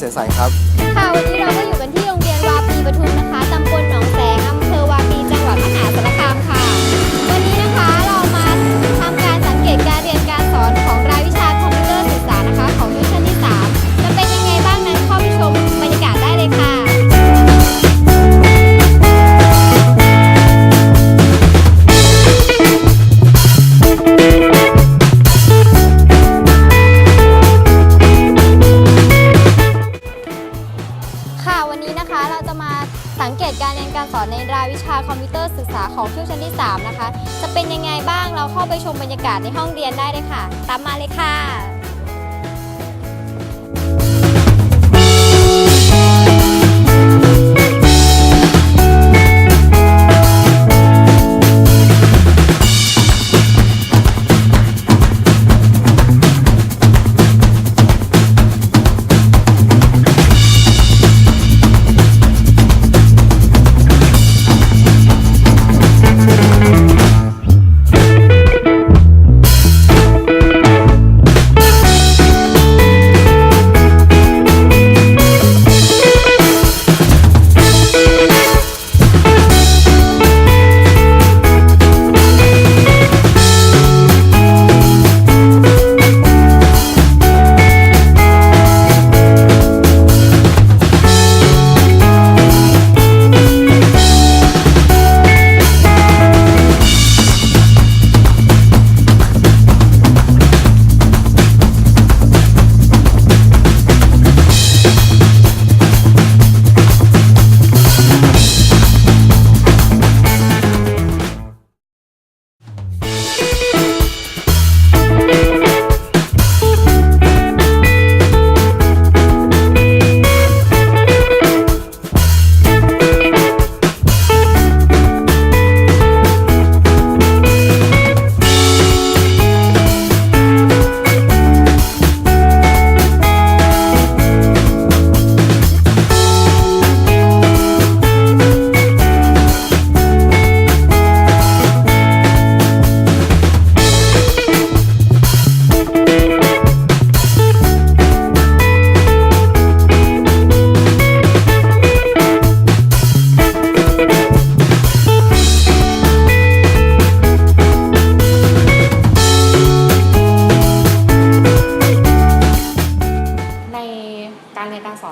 ใสๆครับ ช่วงชั้นที่ 3 นะคะ จะเป็นยังไงบ้างเราเข้าไปชมบรรยากาศในห้องเรียนได้เลยค่ะ ตามมาเลยค่ะ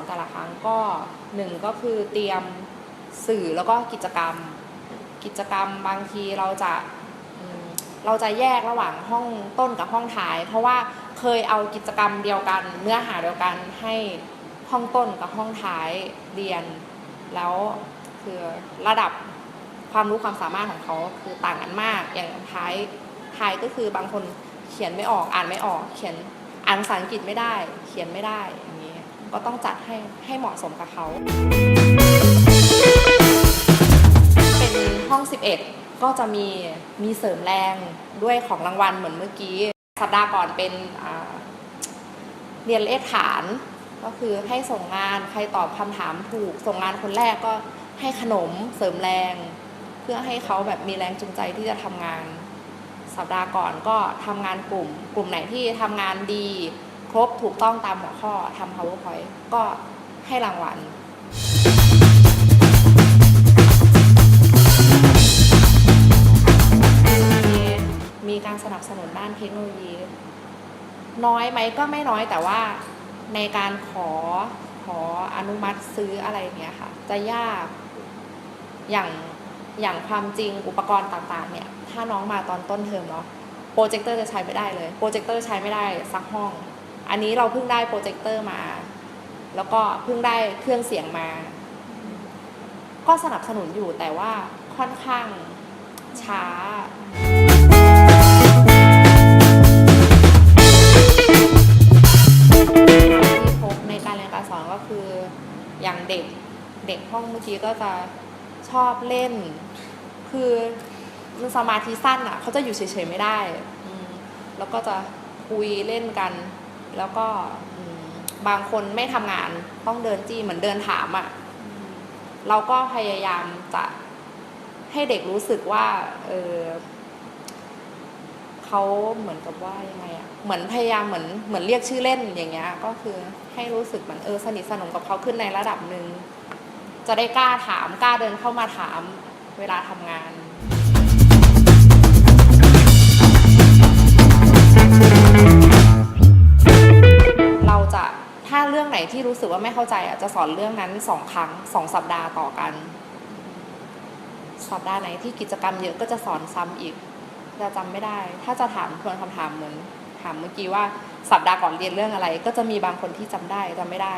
อนแต่ละครั้งก็หนึ่งก็คือเตรียมสื่อแล้วก็กิจกรรม กิจกรรมบางทีเราจะเราจะแยกระหว่างห้องต้นกับห้องท้าย เพราะว่าเคยเอากิจกรรมเดียวกัน เนื้อหาเดียวกันให้ห้องต้นกับห้องท้ายเรียน แล้วคือระดับความรู้ความสามารถของเขาคือต่างกันมาก อย่างท้ายท้ายก็คือบางคนเขียนไม่ออกอ่านไม่ออก เขียนอ่านภาษาอังกฤษไม่ได้ เขียนไม่ได้ ก็ต้องจัดให้ให้เหมาะสมกับเขา เป็นห้อง 11 ก็จะมีมีเสริมแรงด้วยของรางวัลเหมือนเมื่อกี้ สัปดาห์ก่อนเป็นเรียนเลขฐาน ก็คือให้ส่งงานใครตอบคำถามถูก ส่งงานคนแรกก็ให้ขนมเสริมแรง เพื่อให้เขาแบบมีแรงจูงใจที่จะทำงาน สัปดาห์ก่อนก็ทำงานกลุ่ม กลุ่มไหนที่ทำงานดี ครบถูกต้องตามหัวข้อทำ powerpoint ก็ให้รางวัลมีการสนับสนุนด้านเทคโนโลยี น้อยไหมก็ไม่น้อยแต่ว่าในการขอขออนุมัติซื้ออะไรเนี้ยค่ะ จะยากอย่างอย่างความจริงอุปกรณ์ต่างๆ เนี่ย ถ้าน้องมาตอนต้นเทอมเนาะโปรเจคเตอร์จะใช้ไม่ได้เลย โปรเจคเตอร์ใช้ไม่ได้สักห้อง อันนี้เราเพิ่งได้โปรเจคเตอร์มา แล้วก็เพิ่งได้เครื่องเสียงมา ก็สนับสนุนอยู่แต่ว่าค่อนข้างช้าที่พบในการเรียนการสอนก็คืออย่างเด็กเด็กห้องเมื่อกี้ก็จะชอบเล่น คือมันสมาธิสั้นอะ เขาจะอยู่เฉยๆไม่ได้ แล้วก็จะคุยเล่นกัน แล้วก็อืมบางคนไม่ทำงานต้องเดินจี้เหมือนเดินถามอะเราก็พยายามจะให้เด็กรู้สึกว่าเออเขเขาเหมือนกับว่ายังไงอะเหมือนพยายามเหมือนเหมือนเรียกชื่อเล่นอย่างเงี้ย ก็คือให้รู้สึกเหมือนเออสนิทสนมกับเขาขึ้นในระดับหนึ่งจะได้กล้าถามกล้าเดินเข้ามาถามเวลาทำงาน ที่รู้สึกว่าไม่เข้าใจอะจะสอนเรื่องนั้นสองครั้งสองสัปดาห์ต่อกัน สัปดาห์ไหนที่กิจกรรมเยอะก็จะสอนซ้ำอีกจะจำไม่ได้ ถ้าจะถามทวนคำถามเหมือนถามเมื่อกี้ว่าสัปดาห์ก่อนเรียนเรื่องอะไร ก็จะมีบางคนที่จำได้จำไม่ได้